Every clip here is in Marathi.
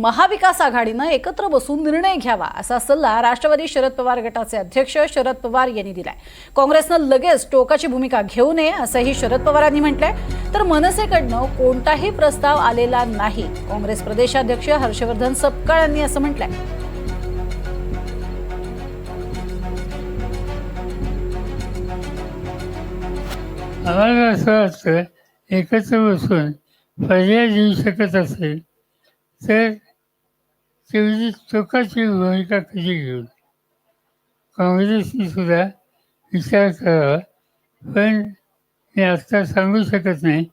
महाविकास आघाडीनं एकत्र बसून निर्णय घ्यावा असा सल्ला राष्ट्रवादी शरद पवार गटाचे अध्यक्ष शरद पवार यांनी दिलाय. काँग्रेसनं लगेच टोकाची भूमिका घेऊ नये असंही शरद पवारांनी म्हटलंय. तर मनसेकडनं कोणताही प्रस्ताव आलेला नाही. काँग्रेस प्रदेशाध्यक्ष हर्षवर्धन सपकाळ यांनी असं म्हटलंय. आम्हाला असं वाटतं एकत्र बसून पर्याय देऊ शकत असेल तर तेवढी चोखाची भूमिका कशी घेऊन काँग्रेसने सुद्धा विचार करावा पण मी आत्ता सांगू शकत नाही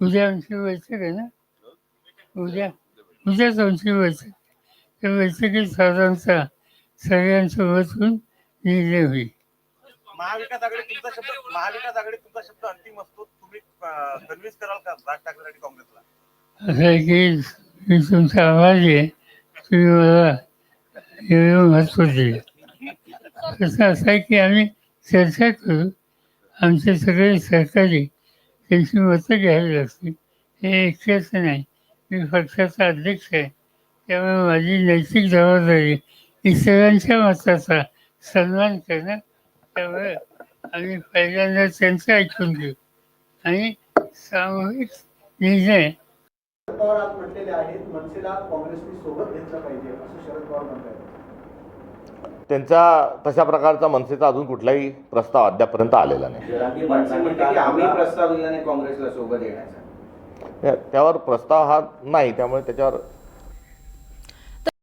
उद्या आमची बैठक आहे ना उद्या उद्याच आमची बैठक त्या बैठकीत साधारणतः सगळ्यांचं बसून निर्णय होईल महाविकास आघाडी तुमचा शब्द महाविकास आघाडी तुमचा शब्द अंतिम असतो. तुम्ही कन्व्हिन्स कराल का? राज ठाकरे आणि काँग्रेसला? असं आहे की मी तुमचा आभारी आहे. तुम्ही मला एवढं दिलं असं आहे की आम्ही चर्चा करू आमचे सगळे सहकारी त्यांची मतं घ्यावी लागतील हे एकट्याच नाही. मी पक्षाचा अध्यक्ष आहे त्यामुळे माझी नैतिक जबाबदारी इतरांच्या मताचा सन्मान करणं त्यामुळे आम्ही पहिल्यांदा त्यांचं ऐकून घेऊ. आणि सामूहिक निर्णय पवार आज म्हटलेले आहेत मनसेला काँग्रेसने सोबत घेतलं पाहिजे असं शरद पवार म्हणतात त्यांचा तशा प्रकारचा मनसेचा अजून कुठलाही प्रस्ताव अद्यापर्यंत आलेला नाही. आम्ही प्रस्ताव दिला नाही काँग्रेसला सोबत येण्याचा. त्या- त्यावर प्रस्ताव हा नाही त्यामुळे त्याच्यावर